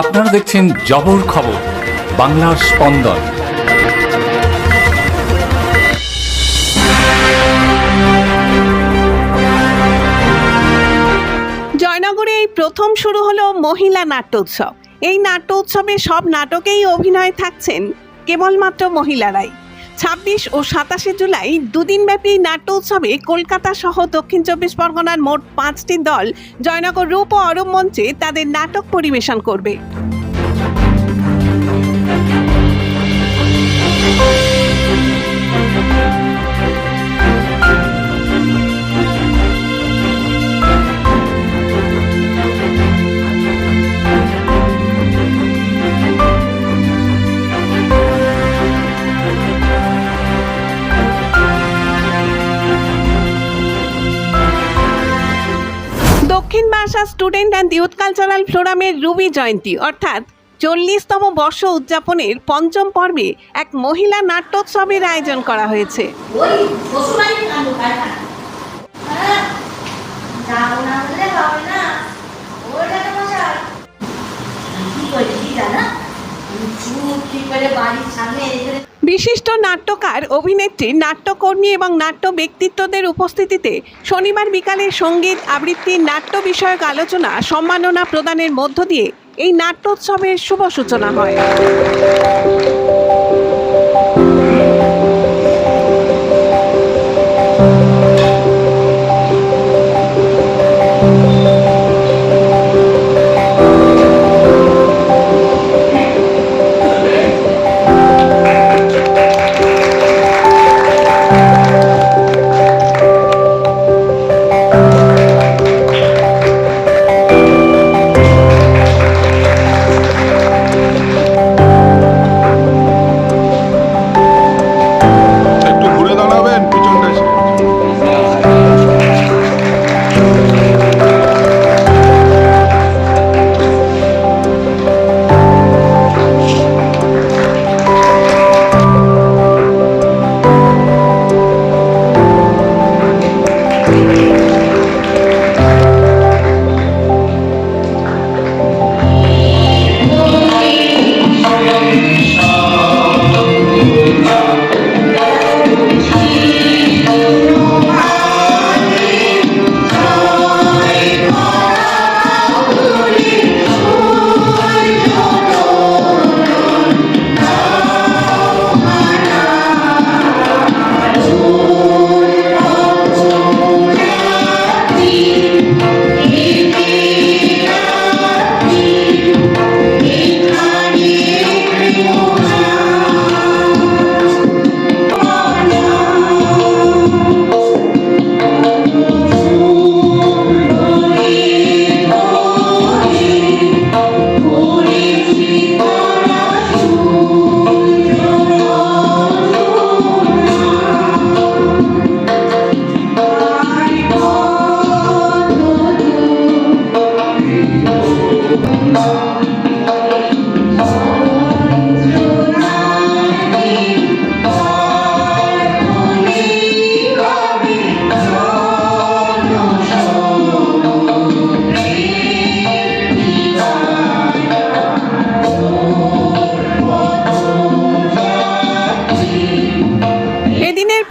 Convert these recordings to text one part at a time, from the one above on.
আপনারা দেখছেন জবর খবর, বাংলার স্পন্দন। জয়নগরে এই প্রথম শুরু হলো মহিলা নাট্য উৎসব এই নাট্য উৎসবে সব নাটকেই অভিনয় থাকছেন কেবলমাত্র মহিলারাই। ছাব্বিশ ও সাতাশে জুলাই দুদিনব্যাপী এই নাট্য উৎসবে কলকাতা সহ দক্ষিণ চব্বিশ পরগনার মোট পাঁচটি দল জয়নগর রূপ ও অরব মঞ্চে তাদের নাটক পরিবেশন করবে। দক্ষিণ ভাষা স্টুডেন্ট অ্যান্ড ইউথ কালচারাল ফোরামের রুবি জয়ন্তী অর্থাৎ চল্লিশতম বর্ষ উদযাপনের পঞ্চম পর্বে এক মহিলা নাট্যোৎসবের আয়োজন করা হয়েছে। হ্যাঁ বাড়ির সামনে বিশিষ্ট নাট্যকার, অভিনেত্রী, নাট্যকর্মী এবং নাট্য ব্যক্তিত্বদের উপস্থিতিতে শনিবার বিকালে সংগীত আবৃত্তি, নাট্য বিষয়ক আলোচনা, সম্মাননা প্রদানের মধ্য দিয়ে এই নাট্যোৎসবের শুভ সূচনা হয়।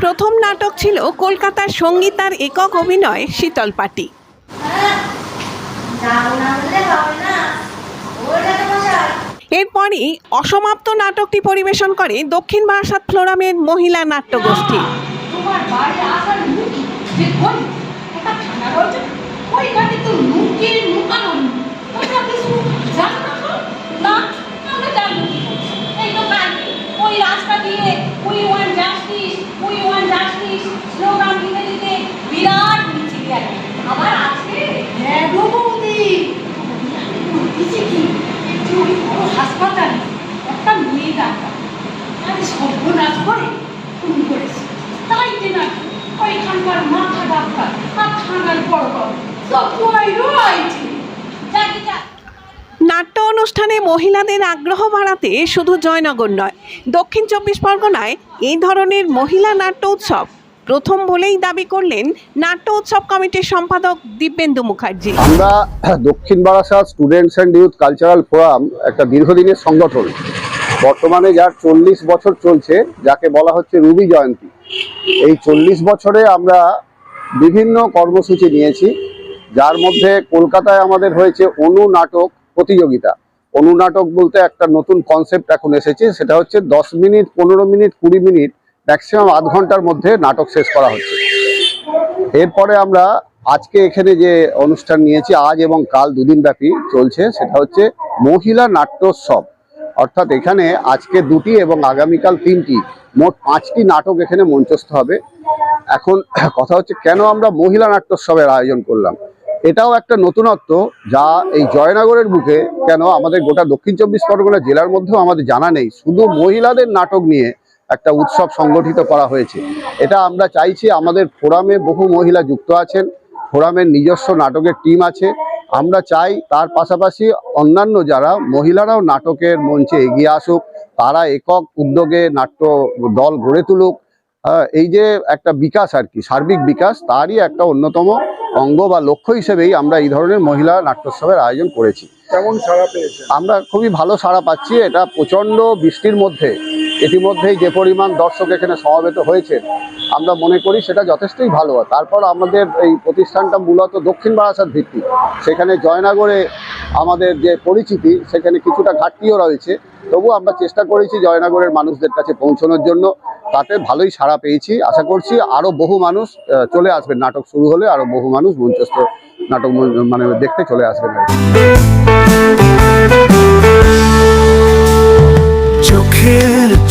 প্রথম নাটক ছিল কলকাতার সঙ্গীতার একক অভিনয় শীতল এরপরই অসমাপ্ত নাটকটি পরিবেশন করে দক্ষিণ বারাসাত ফ্লোরামের মহিলা নাট্যগোষ্ঠী তোমার বাড়ি আসার মুখ যে কোন একটা ঠান্ডা রয়েছে ওইখানে তো লুকিয়ে লুকানো নেই। তোমরা কিছু জানো না তো? না আমরা জানি এই তো কাজ ওই রাস্তা দিয়ে we want justice we want justice slogan দিতে দিতে বিরাট মিছিল গেল আবার আজকে হ্যাঁ গো বৌদি বলতেছি কি একটু ওই বড় হাসপাতালে একটা মেয়ে ডাক্তার আরে সর্বনাশ করে খুন করেছে। তাই যে নাকি ওইখানকার মাথা ডাক্তার আর থানার বড় বড় সব রয়েছে নাট্য অনুষ্ঠানে মহিলাদের আগ্রহ বাড়াতে শুধু জয়নগর নয় দক্ষিণ চব্বিশ পরগনায় এই ধরনের মহিলা নাট্য উৎসব প্রথম বলেই দাবি করলেন নাট্য উৎসব কমিটির সম্পাদক দিব্যেন্দু মুখার্জি। আমরা Dakshin Barasat students and youth cultural forum একটা দীর্ঘদিনের সংগঠন। বর্তমানে যার চল্লিশ বছর চলছে, যাকে বলা হচ্ছে রুবি জয়ন্তী। এই চল্লিশ বছরে আমরা বিভিন্ন কর্মসূচি নিয়েছি, যার মধ্যে কলকাতায় আমাদের হয়েছে অনু নাটক প্রতিযোগিতা। অনু নাটক বলতে একটা নতুন কনসেপ্ট এখন এসেছে, সেটা হচ্ছে দশ মিনিট, পনেরো মিনিট, কুড়ি মিনিট ম্যাক্সিমাম আধ ঘণ্টার মধ্যে নাটক শেষ করা হচ্ছে। এরপরে আমরা আজকে এখানে যে অনুষ্ঠান নিয়েছি, আজ এবং কাল দুদিন ব্যাপী চলছে, সেটা হচ্ছে মহিলা নাট্যোৎসব। অর্থাৎ এখানে আজকে দুটি এবং আগামীকাল তিনটি, মোট পাঁচটি নাটক এখানে মঞ্চস্থ হবে। এখন কথা হচ্ছে কেন আমরা মহিলা নাট্যোৎসবের আয়োজন করলাম? এটাও একটা নতুনত্ব যা এই জয়নগরের বুকে কেন আমাদের গোটা দক্ষিণ চব্বিশ পরগনা জেলার মধ্যেও আমাদের জানা নেই। শুধু মহিলাদের নাটক নিয়ে একটা উৎসব সংগঠিত করা হয়েছে। এটা আমরা চাইছি আমাদের ফোরামে বহু মহিলা যুক্ত আছেন, ফোরামের নিজস্ব নাটকের টিম আছে। আমরা চাই তার পাশাপাশি অন্যান্য যারা মহিলারাও নাটকের মঞ্চে এগিয়ে আসুক তারা একক উদ্যোগে নাট্য দল গড়ে তুলুক। আহ, এই যে একটা বিকাশ আর কি সার্বিক বিকাশ তারই একটা অন্যতম অঙ্গ বা লক্ষ্য হিসেবেই আমরা এই ধরনের মহিলা নাট্যোৎসবের আয়োজন করেছি। কেমন সাড়া পেয়েছে আমরা খুবই ভালো সাড়া পাচ্ছি এটা প্রচণ্ড বৃষ্টির মধ্যে। ইতিমধ্যেই যে পরিমাণ দর্শক এখানে সমাবেত হয়েছে, আমরা মনে করি সেটা যথেষ্টই ভালো। হয় তারপর আমাদের এই প্রতিষ্ঠানটা মূলত দক্ষিণ বারাসাত ভিত্তি। সেখানে জয়নগরে আমাদের যে পরিচিতি, সেখানে কিছুটা ঘাটতিও রয়েছে। তবু আমরা চেষ্টা করেছি জয়নগরের মানুষদের কাছে পৌঁছানোর জন্য। তাতে ভালোই সাড়া পেয়েছি। আশা করছি আরও বহু মানুষ চলে আসবেন। নাটক শুরু হলে আরও বহু মানুষ মঞ্চস্থ, নাটক মানে দেখতে চলে আসবেন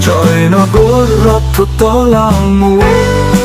Join a good rock to the long way.